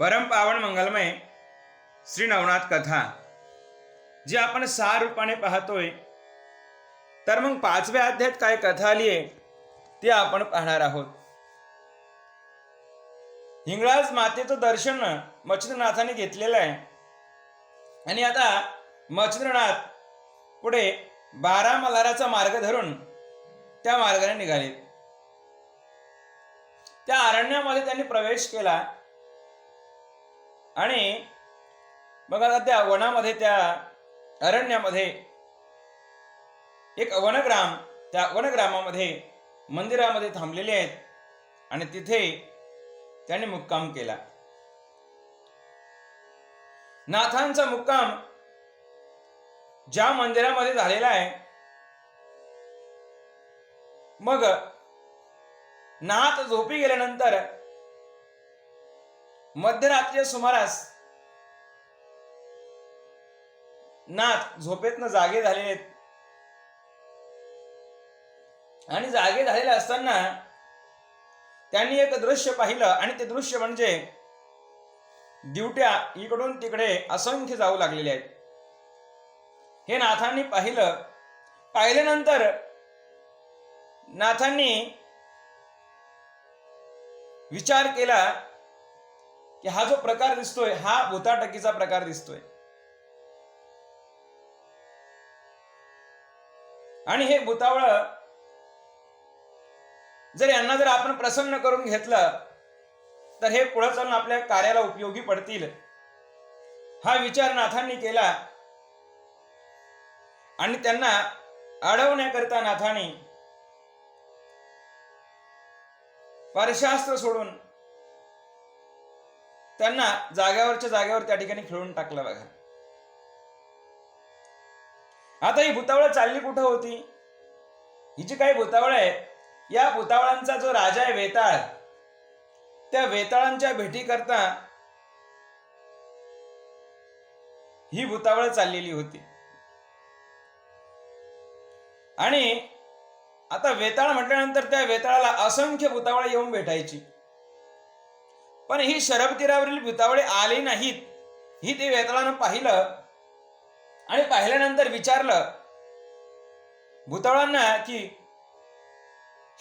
परम पावन मंगलमय श्री नवनाथ कथा जी आपण सहा रूपाने पाहतोय. तर मग पाचव्या अध्यायात काय कथा आली आहे ते आपण पाहणार आहोत. हिंगळाज मातेचं दर्शन मच्छिंद्रनाथाने घेतलेलं आहे. आणि आता मच्छिंद्रनाथ पुढे बारा मल्हाराचा मार्ग धरून त्या मार्गाने निघाले. त्या अरण्यामध्ये त्यांनी प्रवेश केला. आणि मग आता त्या वनामध्ये त्या अरण्यामध्ये एक वनग्राम त्या वनग्रामामध्ये मंदिरामध्ये थांबलेले आहेत आणि तिथे त्यांनी मुक्काम केला. नाथांचा मुक्काम ज्या मंदिरामध्ये झालेला आहे मग नाथ झोपी गेल्यानंतर मध्यरात्रीच्या सुमारास नाथ झोपेतनं जागे झालेले आहेत. आणि जागे झालेले असताना त्यांनी एक दृश्य पाहिलं आणि ते दृश्य म्हणजे दिवट्या इकडून तिकडे असंख्य जाऊ लागलेले आहेत. हे नाथांनी पाहिलं. पाहिल्यानंतर नाथांनी विचार केला की हा जो प्रकार दिसतोय हा भूताटकीचा प्रकार दिसतोय. आणि हे भूतावळ जर यांना जर आपण प्रसन्न करून घेतलं तर हे पुढे चालून आपल्या कार्याला उपयोगी पडतील. हा विचार नाथांनी केला. आणि त्यांना अडवण्याकरिता नाथांनी परशास्त्र सोडून त्यांना जाग्यावरच्या जागेवर त्या ठिकाणी खेळून टाकलं बघा. आता ही भूतावळ चालली कुठं होती? ही जी काही भूतावळ आहे या भूतावळांचा जो राजा आहे वेताळ त्या वेताळांच्या भेटी करता ही भूतावळ चाललेली होती. आणि आता वेताळ म्हटल्यानंतर त्या वेताळाला असंख्य भूतावळ येऊन भेटायची. पण ही शरब तीरावरील भूतावळे आली नाहीत. ही ते वेताळानं पाहिलं आणि पाहिल्यानंतर विचारलं भूतावळांना की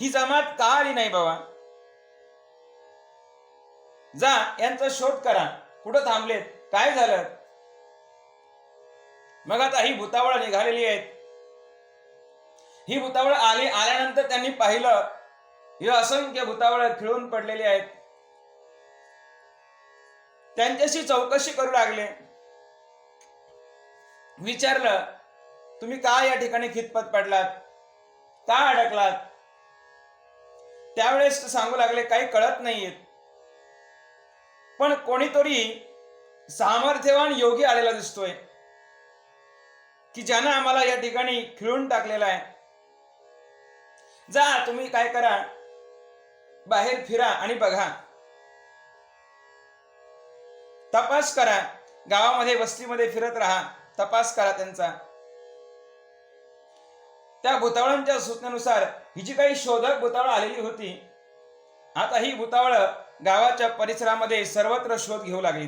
ही जमात का आली नाही बाबा? जा यांचा शोध करा. कुठं थांबलेत? काय झालं? मग आता ही भूतावळ निघालेली आहेत. ही भूतावळ आली आल्यानंतर त्यांनी पाहिलं ही असंख्य भूतावळ खिळून पडलेली आहेत. त्यांच्याशी चौकशी करू लागले. विचारलं तुम्ही का या ठिकाणी खितपत पडलात? का अडकलात? त्यावेळेस सांगू लागले काही कळत नाहीयेत. पण कोणीतरी सामर्थ्यवान योगी आलेला दिसतोय की ज्यानं आम्हाला या ठिकाणी खिळून टाकलेला आहे. जा तुम्ही काय करा? बाहेर फिरा आणि बघा. तपास करा. गावामध्ये वस्तीमध्ये फिरत राहा. तपास करा त्यांचा. त्या भूतावळांच्या सूचनेनुसार ही जी काही शोधक भूतावळ आलेली होती. आता ही भूतावळ गावाच्या परिसरामध्ये सर्वत्र शोध घेऊ लागली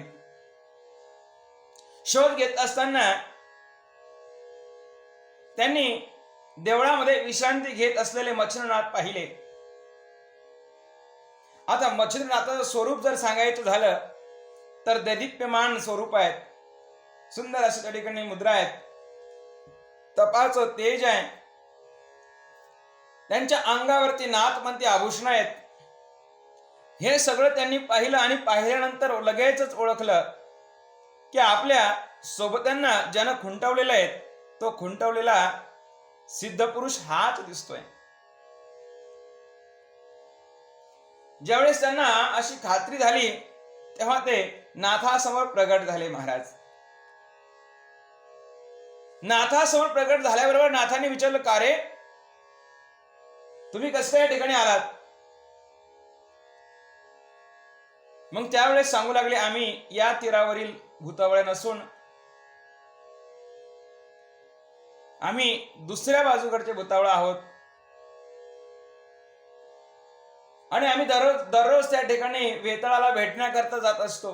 शोध घेत असताना त्यांनी देवळामध्ये विश्रांती घेत असलेले मच्छिंद्रनाथ पाहिले. आता मच्छिंद्रनाथाचं स्वरूप जर सांगायचं झालं तर दैदिप्यमान स्वरूप आहेत. सुंदर अशा त्या ठिकाणी मुद्रा आहेत. तपाचं तेज आहे. त्यांच्या अंगावरती नाथमंती आभूषण आहेत. हे सगळं त्यांनी पाहिलं आणि पाहिल्यानंतर लगेचच ओळखलं की आपल्या सोबत्यांना ज्यानं खुंटवलेलं आहे तो खुंटवलेला सिद्ध पुरुष हाच दिसतोय. ज्यावेळेस त्यांना अशी खात्री झाली तेव्हा ते नाथासमोर प्रगट झाले महाराज. नाथासमोर प्रगट झाल्याबरोबर नाथाने विचारलं का रे? तुम्ही कसं या ठिकाणी आलात? मग त्यावेळेस सांगू लागले आम्ही या तीरावरील भूतावळे नसून आम्ही दुसऱ्या बाजूकडचे भूतावळ आहोत. आणि आम्ही दररोज दररोज त्या ठिकाणी वेताळाला भेटण्याकरता जात असतो.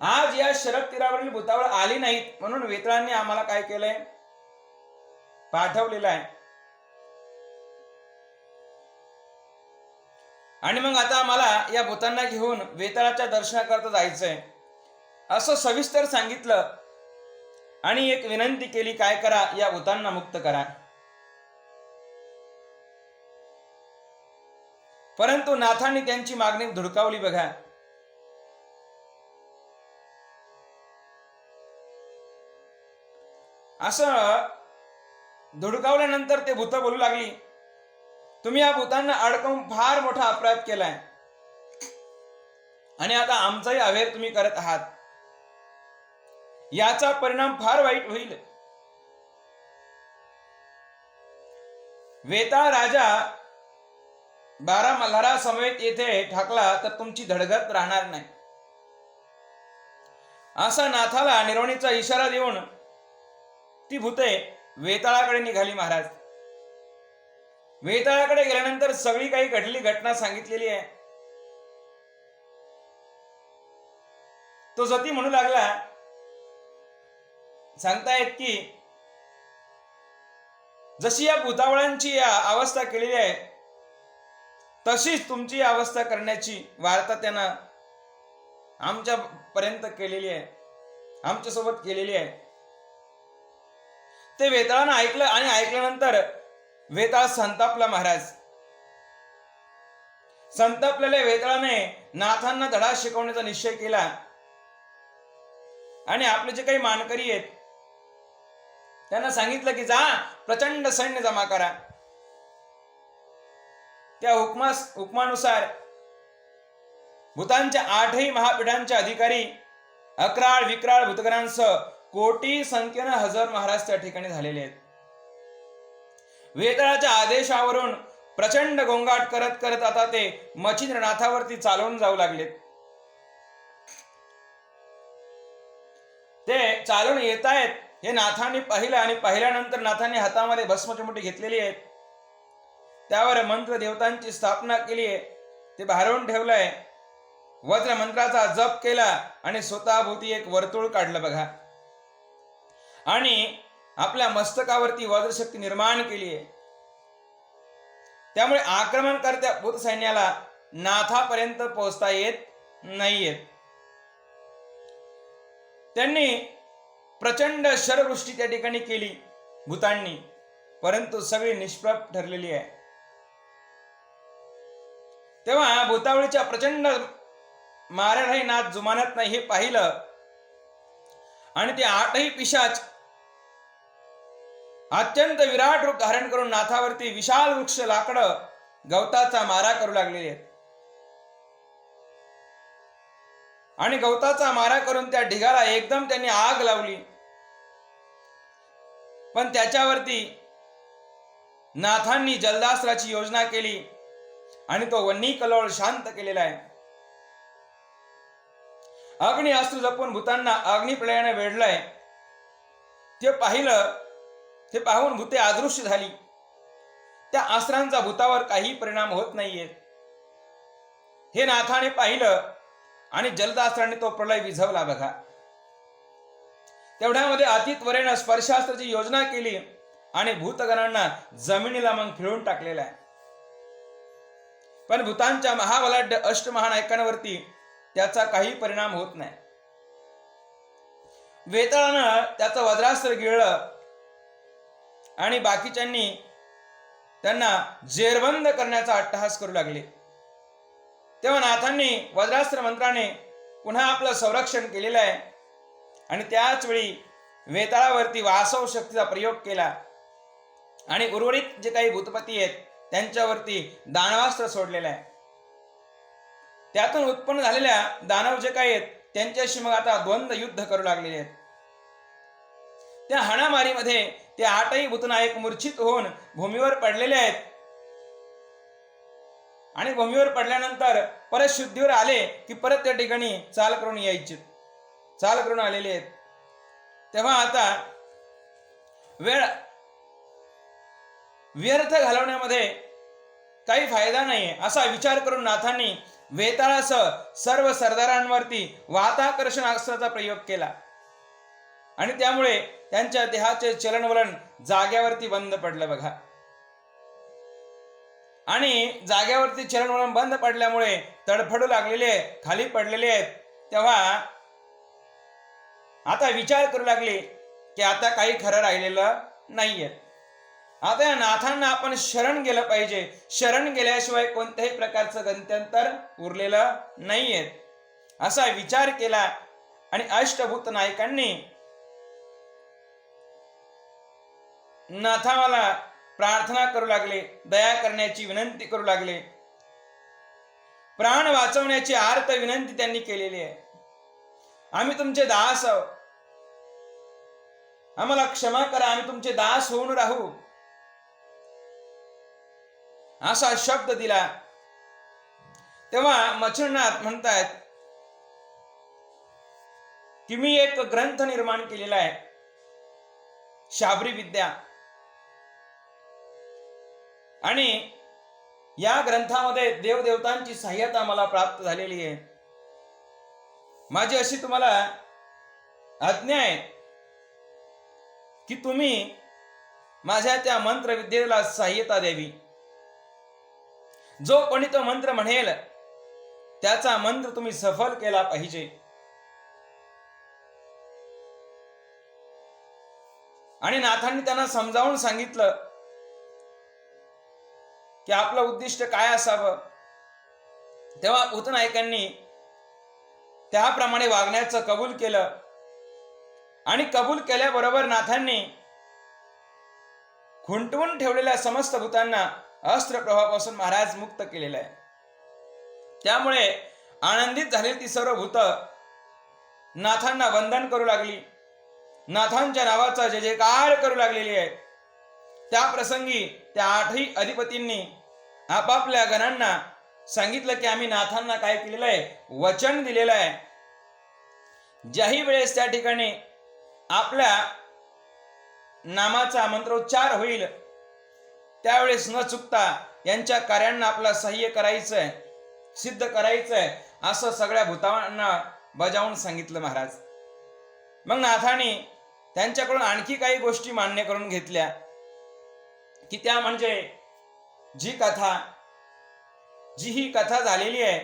आज या शरद तीरावरील भूतावळ आली नाहीत म्हणून वेताळांनी आम्हाला काय केलंय? पाठवलेलं आहे. आणि मग आता आम्हाला या भूतांना घेऊन वेताळाच्या दर्शनाकरता जायचंय. असं सविस्तर सांगितलं आणि एक विनंती केली काय करा या भूतांना मुक्त करा. परंतु नाथांनी त्यांची मागणी धुडकावली बघा. असं धुडकावल्यानंतर ते भूत बोलू लागली. तुम्ही या भूतांना अडकवून फार मोठा अपराध केलाय. आणि आता आमचाही अवेर तुम्ही करत आहात. याचा परिणाम फार वाईट होईल. वेताळ राजा बारा मल्हारा समवेत येथे ठाकला तर तुमची धडगत राहणार नाही. असा नाथाला निर्वणीचा इशारा देऊन ती भूते वेताळाकडे निघाली महाराज. वेताळाकडे गेल्यानंतर सगळी काही घडली घटना सांगितलेली आहे. तो जती म्हणू लागला सांगतायत की जशी या भूतावळांची या अवस्था केलेली आहे तशीच तुमची अवस्था करण्याची वार्ता त्यांना आमच्या पर्यंत केलेली आहे. आमच्यासोबत केलेली आहे. ते वेताळानं ऐकलं आणि ऐकल्यानंतर वेताळ संतापला महाराज. संतापलेल्या वेताळाने नाथांना धडा शिकवण्याचा निश्चय केला. आणि आपले जे काही मानकरी आहेत त्यांना सांगितलं की जा प्रचंड सैन्य जमा करा. त्या हुकमास हुकमानुसार भूतांच्या आठही महापीठांचे अधिकारी अकराळ विक्राळ भूतगणांसह कोटी संख्येनं हजार महाराज त्या ठिकाणी झालेले आहेत. वेताळाच्या आदेशावरून प्रचंड गोंगाट करत करत आता ते मच्छिंद्रनाथावरती चालवून जाऊ लागलेत. ते चालून येत आहेत हे नाथांनी पाहिलं आणि पाहिल्यानंतर नाथांनी हातामध्ये भस्मचमुटी घेतलेली आहेत. त्यावर मंत्र देवतांची स्थापना केली आहे. ते भारून ठेवलंय. वज्र मंत्राचा जप केला आणि स्वतःभोवती एक वर्तुळ काढलं बघा. आणि आपल्या मस्तकावरती वज्रशक्ती निर्माण केली आहे. त्यामुळे आक्रमणकर्त्या भूत सैन्याला नाथापर्यंत पोहोचता येत नाहीयेत त्यांनी प्रचंड शरवृष्टी त्या ठिकाणी केली भूतांनी. परंतु सगळी निष्प्रभ ठरलेली आहे. तेव्हा भूतावळीच्या प्रचंड माऱ्यालाही नाथ जुमानत नाही हे पाहिलं. आणि ते आठही पिशाच अत्यंत विराट रूप धारण करून नाथावरती विशाल वृक्ष लाकडं गवताचा मारा करू लागलेले आहेत. आणि गवताचा मारा करून त्या ढिगाला एकदम त्यांनी आग लावली. पण त्याच्यावरती नाथांनी जलदास्त्राची योजना केली. आणि तो वन्नी कलोळ शांत केलेला आहे. अग्नी अस्त्र जपून भूतांना अग्निप्रलयाने वेढलंय. ते पाहिलं ते पाहून भूते अदृश्य झाली. त्या अस्त्रांचा भूतावर काही परिणाम होत नाहीये. हे नाथाने पाहिलं आणि जलदास्त्राने तो प्रलय विझवला बघा. तेवढ्यामध्ये अतित्वरेनं स्पर्शास्त्राची योजना केली आणि भूतगणांना जमिनीला मग खिळून टाकलेला आहे. पण भूतांच्या महाबलाढ्य अष्टमहानायकांवरती त्याचा काही परिणाम होत नाही. वेताळानं त्याचं वज्रास्त्र गिळलं आणि बाकीच्यांनी त्यांना जेरबंद करण्याचा अट्टहास करू लागले. तेव्हा नाथांनी वज्रास्त्र मंत्राने पुन्हा आपलं संरक्षण केलेलं आहे आणि त्याच वेळी वेताळावरती वासव शक्तीचा प्रयोग केला. आणि उर्वरित जे काही भूतपती आहेत त्यांच्यावरती दानवास्त्र सोडलेलं आहे. त्यातून उत्पन्न झालेल्या दानव जे काही आहेत त्यांच्याशी मग आता द्वंद्व युद्ध करू लागलेले आहेत. त्या हाणामारीमध्ये ते आठही भूतनायक मूर्छित होऊन भूमीवर पडलेले आहेत. आणि भूमीवर पडल्यानंतर परत शुद्धीवर आले की परत त्या ठिकाणी चाल करून यायचे. चाल करून आलेले आहेत. तेव्हा आता वेळ व्यर्थ घालवण्यामध्ये काही फायदा नाही असा विचार करून नाथांनी वेताळासह सर्व सरदारांवरती वाताकर्षण अस्त्राचा प्रयोग केला. आणि त्यामुळे त्यांच्या देहाचे चलनवलन जाग्यावरती बंद पडलं बघा. आणि जाग्यावरती चलनवलन बंद पडल्यामुळे तडफडू लागलेले खाली पडलेले आहेत तेव्हा आता विचार करू लागले की आता काही खरं राहिलेलं नाहीये. आता या नाथांना आपण शरण गेलं पाहिजे. शरण गेल्याशिवाय कोणत्याही प्रकारचं गंत्यंतर उरलेलं नाहीये. असा विचार केला आणि अष्टभूत नायकांनी नाथावाला प्रार्थना करू लागले दया करण्याची विनंती करू लागले. प्राण वाचवण्याची आर्त विनंती त्यांनी केलेली आहे. आम्ही तुमचे दास आहोत. आम्हाला क्षमा करा आम्ही तुमचे दास होऊन राहू. असा शब्द दिला. तेव्हा मच्छरनाथ म्हणतायत की मी एक ग्रंथ निर्माण केलेला आहे. शाबरी विद्या. आणि या ग्रंथामध्ये देवदेवतांची सहाय्यता मला प्राप्त झालेली आहे. माझी अशी तुम्हाला आज्ञा आहे की तुम्ही माझ्या त्या मंत्रविद्येला सहाय्यता द्यावी. जो कोणी तो मंत्र म्हणेल त्याचा मंत्र तुम्ही सफल केला पाहिजे. आणि नाथांनी त्यांना समजावून सांगितलं की आपलं उद्दिष्ट काय असावं? तेव्हा उतनायकांनी त्याप्रमाणे वागण्याचं कबूल केलं. आणि कबूल केल्याबरोबर नाथांनी खुंटवून ठेवलेल्या समस्त भूतांना अस्त्र प्रभावापासून महाराज मुक्त केलेला आहे. त्यामुळे आनंदित झालेली ती सर्व भूत नाथांना वंदन करू लागली. नाथांच्या नावाचा जय जयकार करू लागलेली आहे. त्या प्रसंगी त्या आठही अधिपतींनी आपापल्या गणांना सांगितलं की आम्ही नाथांना काय केलेलं आहे? वचन दिलेलं आहे. ज्याही वेळेस त्या ठिकाणी आपल्या नामाचा मंत्रोच्चार होईल त्यावेळेस न चुकता यांच्या कार्यांना आपला सहाय्य करायचंय सिद्ध करायचंय असं सगळ्या भूतांना बजावून सांगितलं महाराज. मग नाथाने त्यांच्याकडून आणखी काही गोष्टी मान्य करून घेतल्या की त्या म्हणजे जी कथा जी ही कथा झालेली आहे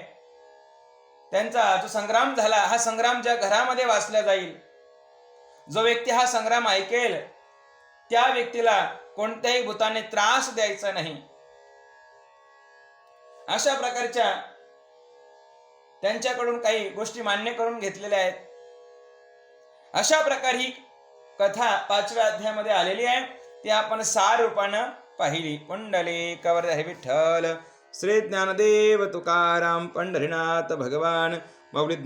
त्यांचा जो संग्राम झाला हा संग्राम ज्या घरामध्ये वाचला जाईल जो व्यक्ती हा संग्राम ऐकेल त्या व्यक्तीला कोणत्याही भूताने त्रास द्यायचा नाही. अशा प्रकारच्या त्यांच्याकडून काही गोष्टी मान्य करून घेतलेल्या आहेत. अशा प्रकारे ही कथा पाचव्या अध्यायामध्ये आलेली आहे. ती आपण सार रूपानं पाहिली. पुंडले कवर हे विठ्ठल. श्री ज्ञानदेव तुकाराम पंढरीनाथ भगवान मौली